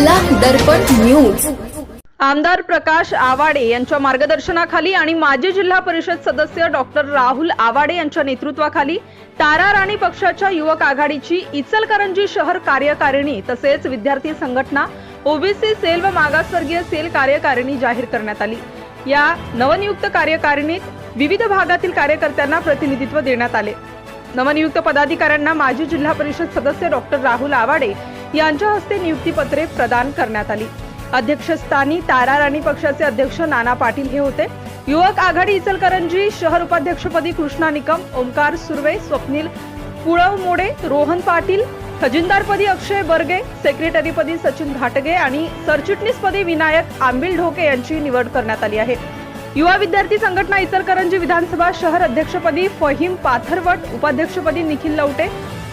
दर्पण news. आमदार प्रकाश आवाडे यांच्या मार्गदर्शनाखाली आणि माजी जिल्हा परिषद सदस्य डॉक्टर राहुल आवाडे यांच्या नेतृत्वाखाली तारा राणी पक्षाच्या युवक आघाडीची इचलकरंजी शहर कार्यकारिणी तसेच विद्यार्थी संघटना ओबीसी सेल व मागासवर्गीय सेल कार्यकारिणी जाहीर करण्यात आली. या नवनियुक्त कार्यकारिणीत विविध भागातील कार्यकर्त्यांना प्रतिनिधित्व देण्यात आले. नवनियुक्त पदाधिकाऱ्यांना माजी जिल्हा परिषद सदस्य डॉक्टर राहुल आवाडे यांच्या हस्ते नियुक्तीपत्रे प्रदान करण्यात आली. अध्यक्षस्थानी तारा राणी पक्षाचे अध्यक्ष नाना पाटील हे होते. युवक आघाडी इचलकरंजी शहर उपाध्यक्षपदी कृष्णा निकम ओंकार सुर्वे स्वप्नील पुळव मोडे रोहन पाटील खजिनदारपदी अक्षय बर्गे सेक्रेटरीपदी सचिन घाटगे आणि सरचिटणीसपदी विनायक आंबिल ढोके यांची निवड करण्यात आली आहे. युवा विद्यार्थी संघटना इचलकरंजी विधानसभा शहर अध्यक्षपदी फहीम पाथरवट उपाध्यक्षपदी निखिल लवटे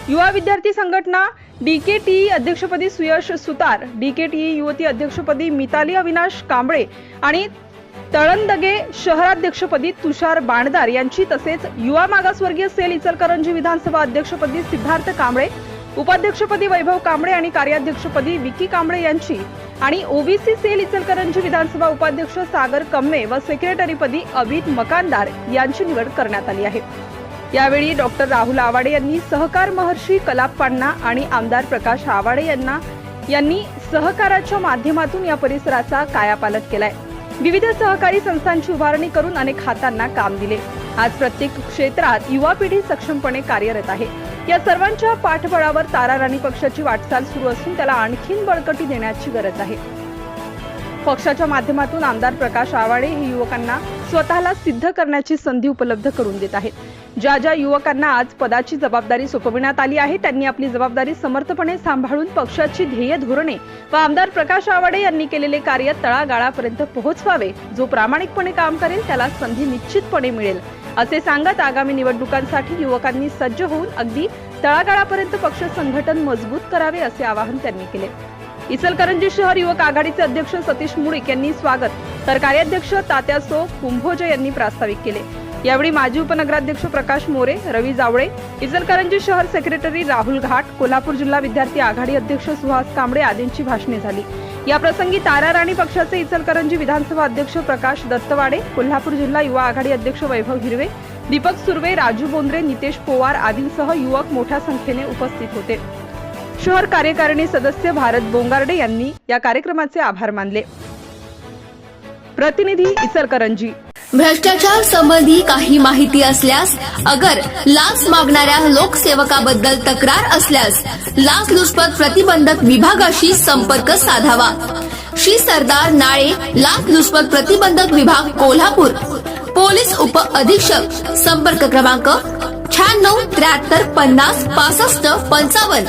युवा विद्यार्थी संघटना डी के टी अध्यक्षपदी Suyash Sutar D K T युवती अध्यक्षपदी मिताली अविनाश कांबळे आणि तळंदगे शहराध्यक्षपदी तुषार बाणदार यांची तसेच युवा मागासवर्गीय सेल इचलकरंजी विधानसभा अध्यक्षपदी सिद्धार्थ कांबळे उपाध्यक्षपदी वैभव कांबळे आणि कार्याध्यक्षपदी विकी कांबळे यांची आणि ओबीसी सेल इचलकरंजी विधानसभा उपाध्यक्ष सागर कम्मे व सेक्रेटरीपदी अभित मकानदार यांची निवड करण्यात आली आहे. यावेळी डॉक्टर राहुल आवाडे यांनी सहकार महर्षी कलाप्पांना आणि आमदार प्रकाश आवाडे यांना यांनी सहकाराच्या माध्यमातून या परिसराचा कायापालट केलाय. विविध सहकारी संस्थांची उभारणी करून अनेक हातांना काम दिले. आज प्रत्येक क्षेत्रात युवा पिढी सक्षमपणे कार्यरत आहे. या सर्वांच्या पाठबळावर तारा राणी पक्षाची वाटचाल सुरू असून त्याला आणखीन बळकटी देण्याची गरज आहे. पक्षाच्या माध्यमातून आमदार प्रकाश आवाडे हे युवकांना स्वतःला सिद्ध करण्याची संधी उपलब्ध करून देत आहेत. ज्या ज्या युवकांना आज पदाची जबाबदारी सोपविण्यात आली आहे त्यांनी आपली जबाबदारी समर्थपणे सांभाळून पक्षाची ध्येय धोरणे व आमदार प्रकाश आवाडे यांनी केलेले कार्य तळागाळापर्यंत पोहोचवावे जो प्रामाणिकपणे काम करेल त्याला संधी निश्चितपणे मिळेल. असे सांगत आगामी निवडणुकांसाठी युवकांनी सज्ज होऊन अगदी तळागाळापर्यंत पक्ष संघटन मजबूत करावे असे आवाहन त्यांनी केले. इचलकरंजी शहर युवक आघाडीचे अध्यक्ष सतीश मुळीक यांनी स्वागत. तर कार्याध्यक्ष तात्यासो कुंभोजे यांनी प्रास्ताविक केले. यावेळी माजी उपनगराध्यक्ष प्रकाश मोरे रवी जावळे इचलकरंजी शहर सेक्रेटरी राहुल घाट कोल्हापूर जिल्हा विद्यार्थी आघाडी अध्यक्ष सुहास कांबळे आदींची भाषणे झाली. याप्रसंगी तारा राणी पक्षाचे इचलकरंजी विधानसभा अध्यक्ष प्रकाश दत्तवाडे कोल्हापूर जिल्हा युवा आघाडी अध्यक्ष वैभव हिरवे दीपक सुर्वे राजू बोंद्रे नितेश पोवार आदींसह युवक मोठ्या संख्येने उपस्थित होते. शहर कार्यकारिणी सदस्य भारत बोंगार्डे यांनी या कार्यक्रमाचे आभार मानले. प्रतिनिधी इचलकरंजी. भ्रष्टाचार संबंधी काही माहिती असल्यास अगर लाच मागणाऱ्या लोकसेवकाबद्दल तक्रार असल्यास लाचलुचपत प्रतिबंधक विभागाशी संपर्क साधावा. श्री सरदार नाळे लाचलुचपत प्रतिबंधक विभाग कोल्हापूर. पोलीस उप अधीक्षक संपर्क क्रमांक शहाण्णव त्र्याहत्तर पन्नास पासष्ट पंचावन्न.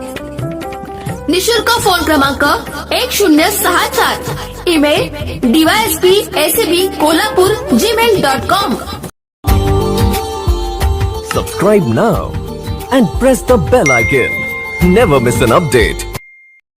निशुल्क फ़ोन क्रमांक एक शून्य सहा सात email D Y S P S B Kolhapur Gmail dot com subscribe now and press the bell icon never miss an update